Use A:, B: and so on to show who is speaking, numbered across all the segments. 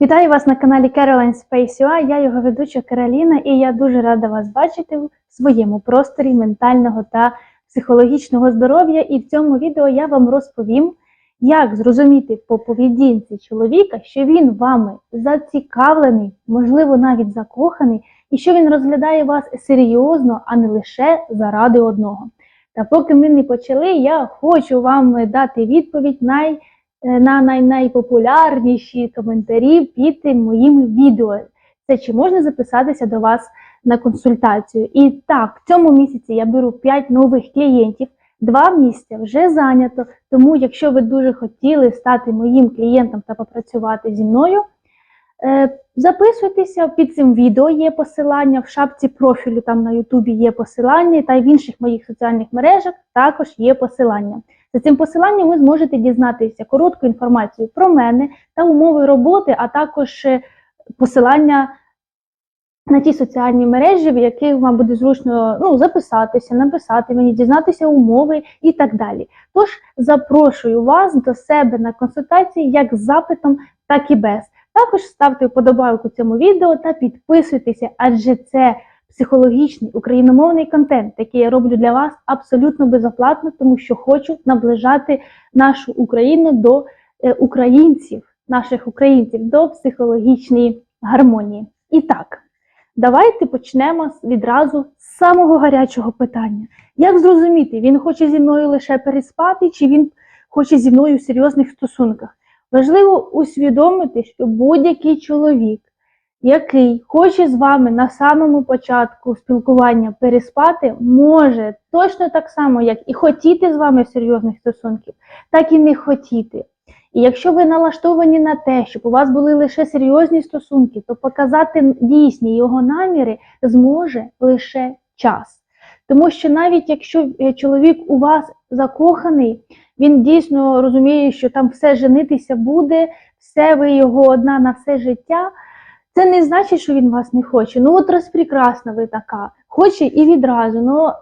A: Вітаю вас на каналі Caroline Space UA. Я його ведуча Кароліна, і я дуже рада вас бачити в своєму просторі ментального та психологічного здоров'я. І в цьому відео я вам розповім, як зрозуміти по поведінці чоловіка, що він вами зацікавлений, можливо, навіть закоханий, і що він розглядає вас серйозно, а не лише заради одного. Та поки ми не почали, я хочу вам дати відповідь най на най найпопулярніші коментарі під моїм відео. Це чи можна записатися до вас на консультацію? І так, в цьому місяці я беру 5 нових клієнтів, два місця вже зайнято. Тому, якщо ви дуже хотіли стати моїм клієнтом та попрацювати зі мною, е, записуйтеся під цим відео. Є посилання в шапці профілю, там на Ютубі є посилання, та й в інших моїх соціальних мережах також є посилання. За цим посиланням ви зможете дізнатися коротку інформацію про мене та умови роботи, а також е, посилання на ті соціальні мережі, в яких вам буде зручно ну, записатися, написати мені, дізнатися умови і так далі. Тож запрошую вас до себе на консультації як з запитом, так і без. Також ставте вподобайку цьому відео та підписуйтеся, адже це психологічний україномовний контент, який я роблю для вас абсолютно безоплатно, тому що хочу наближати нашу Україну до е, українців, наших українців, до психологічної гармонії. І так, давайте почнемо відразу з самого гарячого питання. Як зрозуміти, він хоче зі мною лише переспати, чи він хоче зі мною в серйозних стосунках? Важливо усвідомити, що будь-який чоловік, який хоче з вами на самому початку спілкування переспати, може точно так само, як і хотіти з вами серйозних стосунків, так і не хотіти. І якщо ви налаштовані на те, щоб у вас були лише серйозні стосунки, то показати дійсні його наміри зможе лише час. Тому що навіть якщо е, чоловік у вас закоханий, він дійсно розуміє, що там все женитися буде, все ви його одна на все життя. Це не значить, що він вас не хоче. Ну от розпрекрасна ви така, хоче і відразу. Ну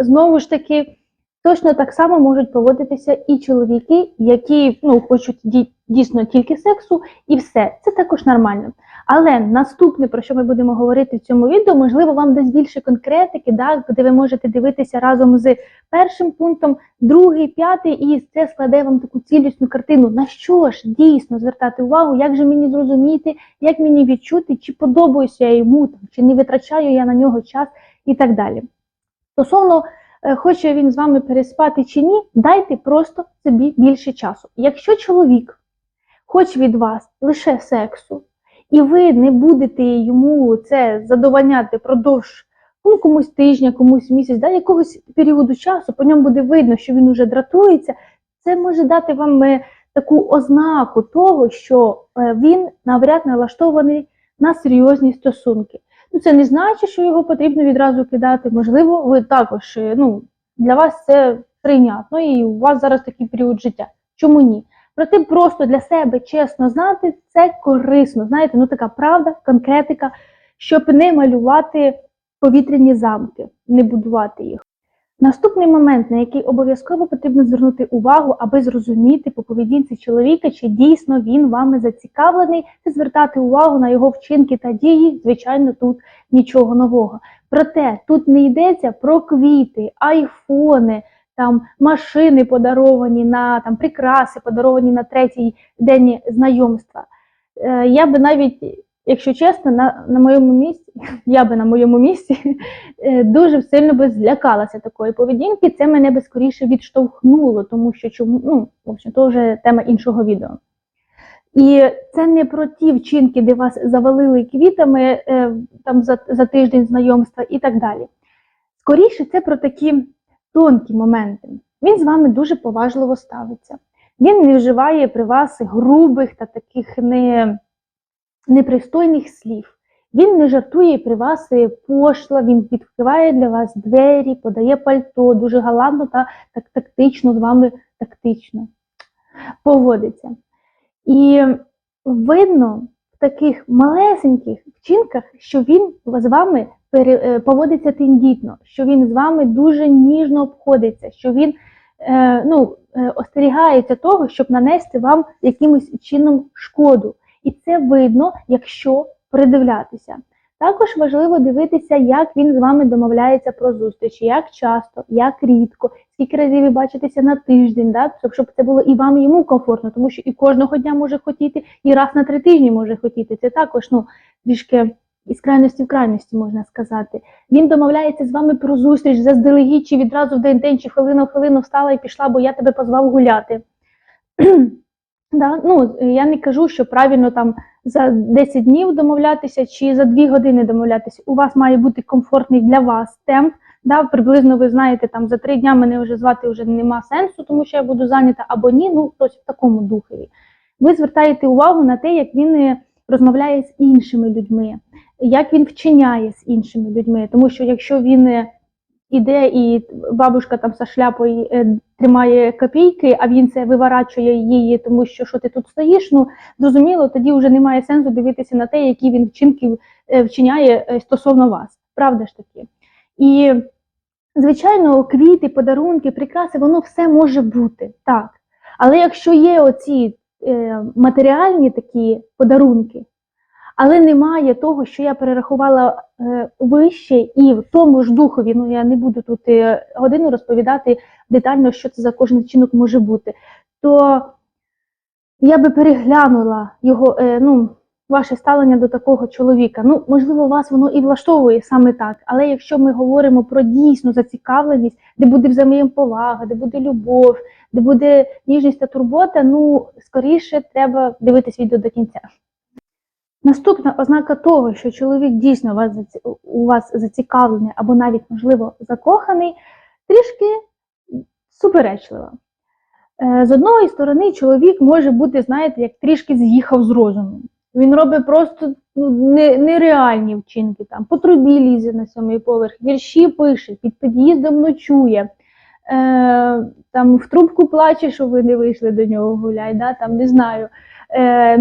A: знову ж таки, точно так само можуть поводитися і чоловіки, які ну, хочуть дійсно тільки сексу, і все. Це також нормально. Але наступне, про що ми будемо говорити в цьому відео, можливо, вам дасть більше конкретики, да, де ви можете дивитися разом з першим пунктом, другий, п'ятий, і це складе вам таку цілісну картину. На що ж дійсно звертати увагу, як же мені зрозуміти, як мені відчути, чи подобаюся я йому, там, чи не витрачаю я на нього час і так далі. Стосовно хоче він з вами переспати чи ні, дайте просто собі більше часу. Якщо чоловік хоче від вас лише сексу, і ви не будете йому це задовольняти продовж ну, комусь тижня, комусь місяць, да, якогось періоду часу, по ньому буде видно, що він уже дратується, це може дати вам е, таку ознаку того, що е, він навряд налаштований на серйозні стосунки. Ну, це не значить, що його потрібно відразу кидати. Можливо, ви також е, ну, для вас це прийнятно, і у вас зараз такий період життя. Чому ні? Проте просто для себе чесно знати, це корисно. Знаєте, ну така правда, конкретика, щоб не малювати повітряні замки, не будувати їх. Наступний момент, на який обов'язково потрібно звернути увагу, аби зрозуміти по поведінці чоловіка, чи дійсно він вами зацікавлений, це звертати увагу на його вчинки та дії. Звичайно, тут нічого нового. Проте тут не йдеться про квіти, айфони, там машини подаровані на там прикраси, подаровані на третій день знайомства. Е, я би навіть, якщо чесно, на, на моєму місці, я би на моєму місці е, дуже сильно би злякалася такої поведінки. Це мене би скоріше відштовхнуло, тому що чому ну, в общем, то вже тема іншого відео. І це не про ті вчинки, де вас завалили квітами е, там за, за тиждень знайомства і так далі. Скоріше, це про такі тонкі моменти. Він з вами дуже поважливо ставиться. Він не вживає при вас грубих та таких не, непристойних слів. Він не жартує при вас пошло, він відкриває для вас двері, подає пальто, дуже галантно та так тактично з вами тактично поводиться. І видно в таких малесеньких вчинках, що він з вами е, поводиться тендітно, що він з вами дуже ніжно обходиться, що він е, ну, е, остерігається того, щоб нанести вам якимось чином шкоду. І це видно, якщо придивлятися. Також важливо дивитися, як він з вами домовляється про зустрічі, як часто, як рідко, скільки разів ви бачитеся на тиждень, да? щоб це було і вам, і йому комфортно, тому що і кожного дня може хотіти, і раз на три тижні може хотіти. Це також ну, трішки із крайності в крайності, можна сказати. Він домовляється з вами про зустріч заздалегідь, чи відразу в день день, чи хвилину в хвилину встала і пішла, бо я тебе позвав гуляти. да? ну, я не кажу, що правильно там за 10 днів домовлятися чи за 2 години домовлятися. У вас має бути комфортний для вас темп. Да, приблизно ви знаєте, там за 3 дня мене вже звати вже нема сенсу, тому що я буду зайнята або ні. Ну, хтось в такому духові. Ви звертаєте увагу на те, як він е, розмовляє з іншими людьми, як він вчиняє з іншими людьми. Тому що якщо він е, іде і бабушка там за шляпою е, тримає копійки, а він це виворачує її, тому що що ти тут стоїш, ну зрозуміло, тоді вже немає сенсу дивитися на те, які він вчинки е, вчиняє е, стосовно вас. Правда ж таки? І, звичайно, квіти, подарунки, прикраси, воно все може бути так. Але якщо є оці е, матеріальні такі подарунки, але немає того, що я перерахувала е, вище, і в тому ж духові, ну я не буду тут е, годину розповідати детально, що це за кожен вчинок може бути, то я би переглянула його, е, ну, ваше ставлення до такого чоловіка. Ну, можливо, вас воно і влаштовує саме так, але якщо ми говоримо про дійсну зацікавленість, де буде взаємоповага, де буде любов, де буде ніжність та турбота, ну скоріше треба дивитись відео до кінця. Наступна ознака того, що чоловік дійсно вас у вас зацікавлений або навіть, можливо, закоханий, трішки суперечлива. Е, З одної сторони, чоловік може бути, знаєте, як трішки з'їхав з розуму. Він робить просто ну, нереальні вчинки. Там, по трубі лізе на сьомий поверх, вірші пише, під під'їздом ночує, е, там в трубку плаче, що ви не вийшли до нього гуляй, да? там, не знаю. Е,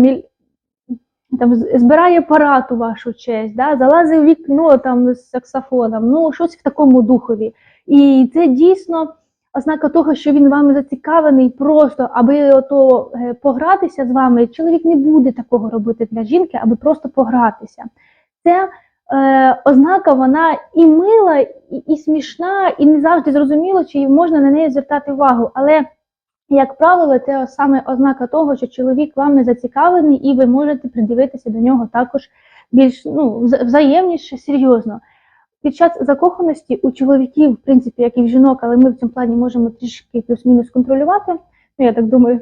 A: там збирає парад у вашу честь, да? залазить в вікно там з саксофоном, ну щось в такому духові. І це дійсно ознака того, що він вами зацікавлений просто, аби ото е, погратися з вами. Чоловік не буде такого робити для жінки, аби просто погратися. Це е, ознака, вона і мила, і, і смішна, і не завжди зрозуміло, чи можна на неї звертати увагу. Але як правило, це саме ознака того, що чоловік вам не зацікавлений, і ви можете придивитися до нього також більш ну, взаємніше, серйозно. Під час закоханості у чоловіків, в принципі, як і в жінок, але ми в цьому плані можемо трішки плюс-мінус контролювати. Ну, я так думаю,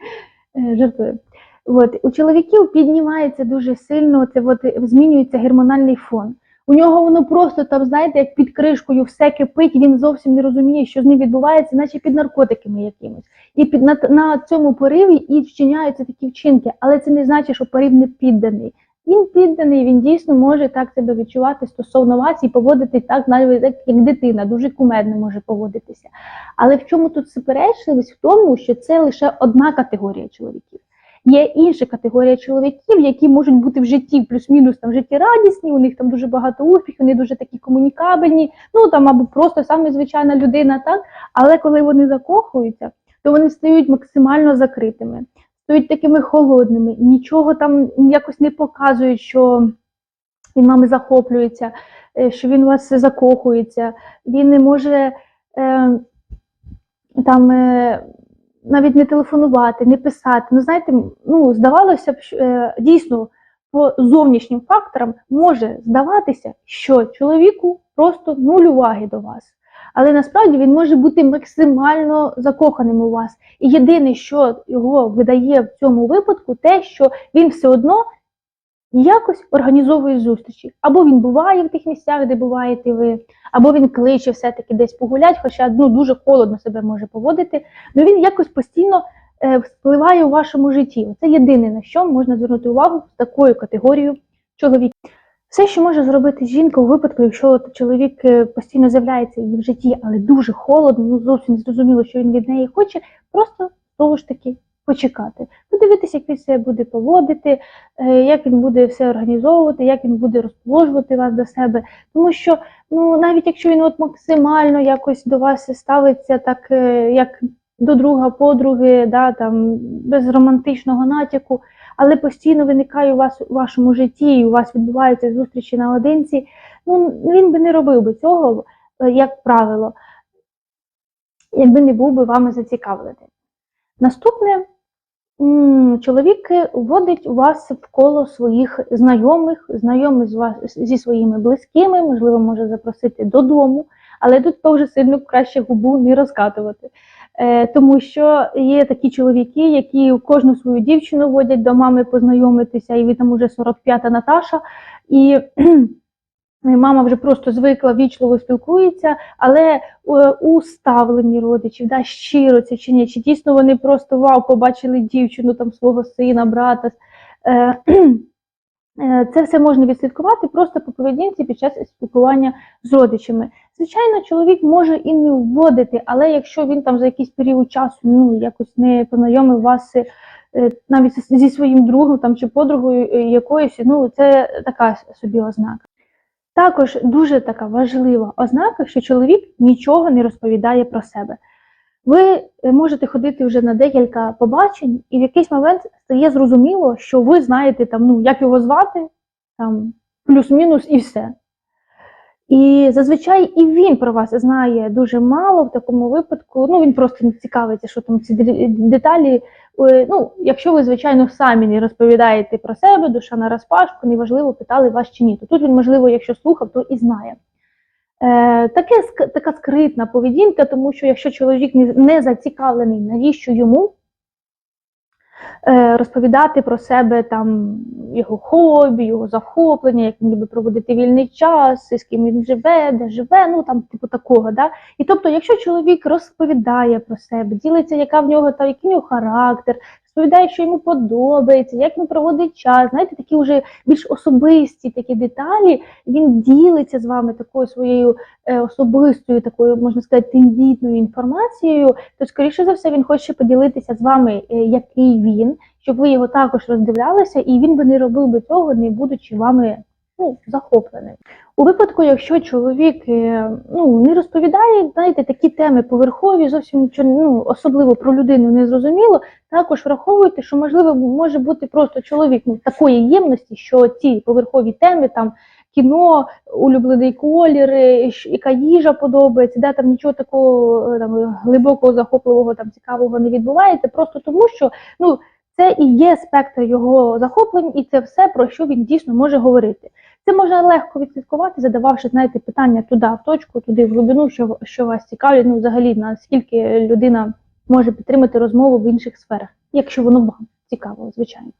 A: е, жартую. От, у чоловіків піднімається дуже сильно, це от, змінюється гормональний фон. У нього воно просто там, знаєте, як під кришкою все кипить, він зовсім не розуміє, що з ним відбувається, наче під наркотиками якимось. І під на, на цьому пориві і вчиняються такі вчинки, але це не значить, що порив не підданий. Він підданий, він дійсно може так себе відчувати стосовно вас і поводитись так, навіть як, дитина, дуже кумедно може поводитися. Але в чому тут суперечливість? В тому, що це лише одна категорія чоловіків. Є інша категорія чоловіків, які можуть бути в житті плюс-мінус там життєрадісні, у них там дуже багато успіхів, вони дуже такі комунікабельні, ну там або просто саме звичайна людина, так. Але коли вони закохуються, то вони стають максимально закритими, стають такими холодними, нічого там якось не показують, що він вами захоплюється, е, що він у вас закохується, він не може е, там. Навіть не телефонувати, не писати. Ну, знаєте, ну, здавалося б, е, дійсно, по зовнішнім факторам може здаватися, що чоловіку просто нуль уваги до вас. Але насправді він може бути максимально закоханим у вас. І єдине, що його видає в цьому випадку, те, що він все одно якось організовує зустрічі. Або він буває в тих місцях, де буваєте ви, або він кличе все-таки десь погулять, хоча ну, дуже холодно себе може поводити. Ну він якось постійно е, впливає у вашому житті. Це єдине, на що можна звернути увагу з такою категорією чоловіків. Все, що може зробити жінка у випадку, якщо чоловік е, постійно з'являється її в житті, але дуже холодно, ну зовсім зрозуміло, що він від неї хоче, просто знову ж таки почекати, подивитися, як він себе буде поводити, е, як він буде все організовувати, як він буде розположувати вас до себе. Тому що ну навіть якщо він от максимально якось до вас ставиться так, е, як до друга, подруги, да, там, без романтичного натяку, але постійно виникає у вас у вашому житті, і у вас відбуваються зустрічі наодинці, ну він би не робив би цього, е, як правило, якби не був би вами зацікавлений. Наступне чоловік вводить вас в коло своїх знайомих, знайомих з вас зі своїми близькими, можливо, може запросити додому, але тут теж сильно краще губу не розкатувати. Е, тому що є такі чоловіки, які кожну свою дівчину водять до мами познайомитися, і ви там уже 45-та Наташа, і мама вже просто звикла, вічливо спілкується, але е, у ставленні родичів, да, щиро це чи ні, чи дійсно вони просто вау, побачили дівчину там свого сина, брата. Е, е, Це все можна відслідкувати просто по поведінці під час спілкування з родичами. Звичайно, чоловік може і не вводити, але якщо він там за якийсь період часу ну якось не познайомив вас навіть зі своїм другом там чи подругою якоюсь, ну це така собі ознака. Також дуже така важлива ознака, що чоловік нічого не розповідає про себе. Ви е, можете ходити вже на декілька побачень, і в якийсь момент стає зрозуміло, що ви знаєте там, ну, як його звати, там плюс-мінус і все. І зазвичай і він про вас знає дуже мало в такому випадку. Ну він просто не цікавиться, що там ці деталі. Е, Ну, якщо ви, звичайно, самі не розповідаєте про себе, душа на розпашку, неважливо, питали вас чи ні. То тут він, можливо, якщо слухав, то і знає. Е, таке, така скритна поведінка, тому що якщо чоловік не, зацікавлений, навіщо йому розповідати про себе там його хобі, його захоплення, як він любить проводити вільний час, з ким він живе, де живе, ну там типу такого. Да? І тобто, якщо чоловік розповідає про себе, ділиться, яка в нього та який в нього характер, розповідає, що йому подобається, як він проводить час, знаєте, такі вже більш особисті такі деталі, він ділиться з вами такою своєю е, особистою, такою, можна сказати, тендітною інформацією, то скоріше за все він хоче поділитися з вами, е, який він, щоб ви його також роздивлялися, і він би не робив би цього, не будучи вами ну, захопленим. У випадку, якщо чоловік е, ну, не розповідає, знаєте, такі теми поверхові, зовсім нічого ну, особливо про людину не зрозуміло, також враховуйте, що можливо може бути просто чоловік ну, такої ємності, що ці поверхові теми там. Кіно, улюблений колір, е, яка їжа подобається, де там нічого такого е, там, глибокого, захопливого, там цікавого не відбувається, просто тому що ну, це і є спектр його захоплень, і це все, про що він дійсно може говорити. Це можна легко відслідкувати, задававши, знаєте, питання туди, в точку, туди, в глибину, що, що вас цікавить, ну, взагалі, наскільки людина може підтримати розмову в інших сферах, якщо воно вам цікаво, звичайно.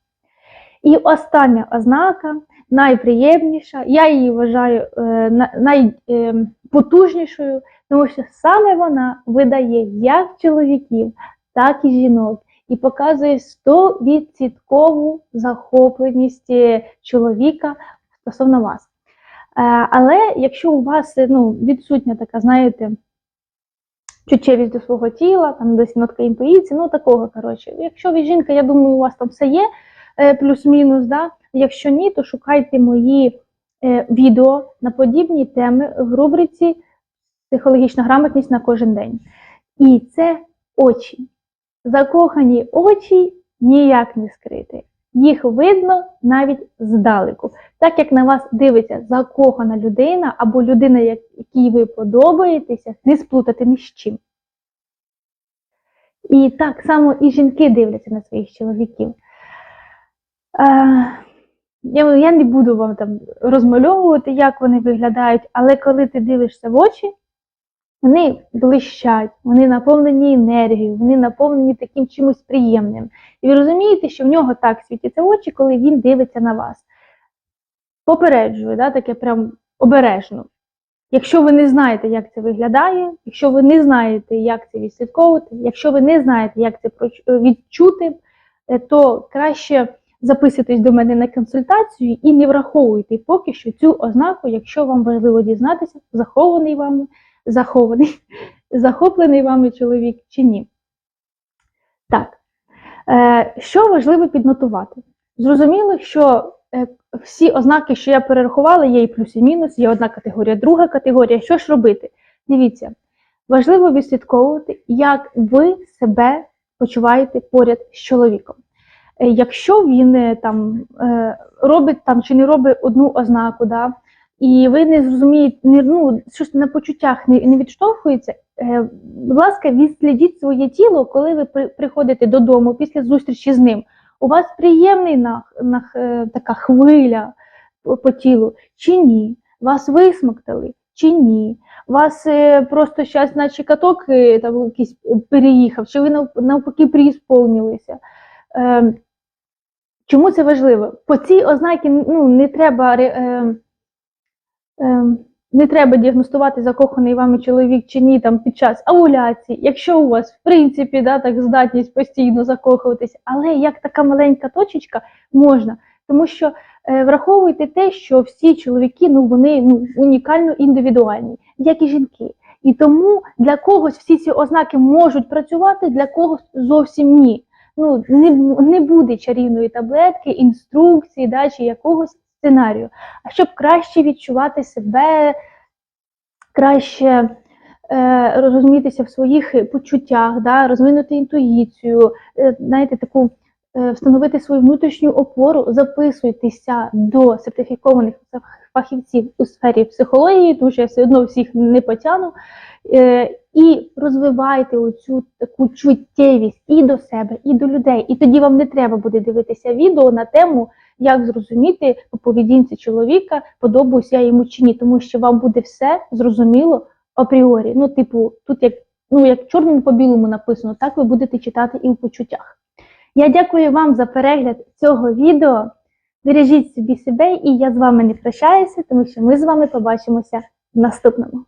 A: І остання ознака, найприємніша, я її вважаю е, на- найпотужнішою, тому що саме вона видає як чоловіків, так і жінок, і показує 100% захопленість е, чоловіка стосовно вас. Е, Але якщо у вас е, ну, відсутня така, знаєте, чуттєвість до свого тіла, там десь нотка інтуїції, ну такого, коротше. Якщо ви жінка, я думаю, у вас там все є плюс-мінус, да? якщо ні, то шукайте мої відео на подібні теми в рубриці Психологічна грамотність на кожен день. І це очі. Закохані очі ніяк не скрити. Їх видно навіть здалеку. Так як на вас дивиться закохана людина або людина, якій ви подобаєтеся, не сплутати ні з чим. І так само і жінки дивляться на своїх чоловіків. Е, я, я не буду вам там розмальовувати, як вони виглядають, але коли ти дивишся в очі, вони блищать, вони наповнені енергією, вони наповнені таким чимось приємним. І ви розумієте, що в нього так світяться очі, коли він дивиться на вас. Попереджую, да, таке прям обережно. Якщо ви не знаєте, як це виглядає, якщо ви не знаєте, як це відслідковувати, якщо ви не знаєте, як це е, відчути, е, то краще записуйтесь до мене на консультацію і не враховуйте поки що цю ознаку, якщо вам важливо дізнатися, захований вами, захований, захоплений вами чоловік чи ні. Так, е, що важливо піднотувати? Зрозуміло, що е, всі ознаки, що я перерахувала, є і плюс, і мінус, є одна категорія, друга категорія. Що ж робити? Дивіться, важливо відслідковувати, як ви себе почуваєте поряд з чоловіком. е, якщо він е, там робить там чи не робить одну ознаку, да, і ви не зрозумієте, ну, щось на почуттях не, не відштовхується, е, будь ласка, відслідіть своє тіло, коли ви при, приходите додому після зустрічі з ним. У вас приємний нах, нах, е, така хвиля по, по тілу, чи ні? Вас висмоктали, чи ні? Вас е, просто щас, наче каток там якийсь переїхав, чи ви нав- навпаки приісполнилися. Чому це важливо? По цій ознаці ну, не треба. Е, не треба діагностувати закоханий вами чоловік чи ні там під час овуляції, якщо у вас в принципі да, так здатність постійно закохуватись, але як така маленька точечка можна, тому що е, враховуйте те, що всі чоловіки ну вони ну унікально індивідуальні, як і жінки. І тому для когось всі ці ознаки можуть працювати, для когось зовсім ні. Ну не, не буде чарівної таблетки, інструкції, да, чи якогось сценарію. А щоб краще відчувати себе, краще е, розумітися в своїх почуттях, да, розвинути інтуїцію, е, знаєте, таку е, встановити свою внутрішню опору, записуйтеся до сертифікованих фахівців у сфері психології, тому що я все одно всіх не потягну. Е, і розвивайте оцю таку чуттєвість і до себе, і до людей. І тоді вам не треба буде дивитися відео на тему, як зрозуміти по поведінці чоловіка, подобаюсь я йому чи ні, тому що вам буде все зрозуміло апріорі. Ну, типу, тут як ну як чорному по білому написано, так ви будете читати і в почуттях. Я дякую вам за перегляд цього відео. Бережіть собі себе, і я з вами не прощаюся, тому що ми з вами побачимося в наступному.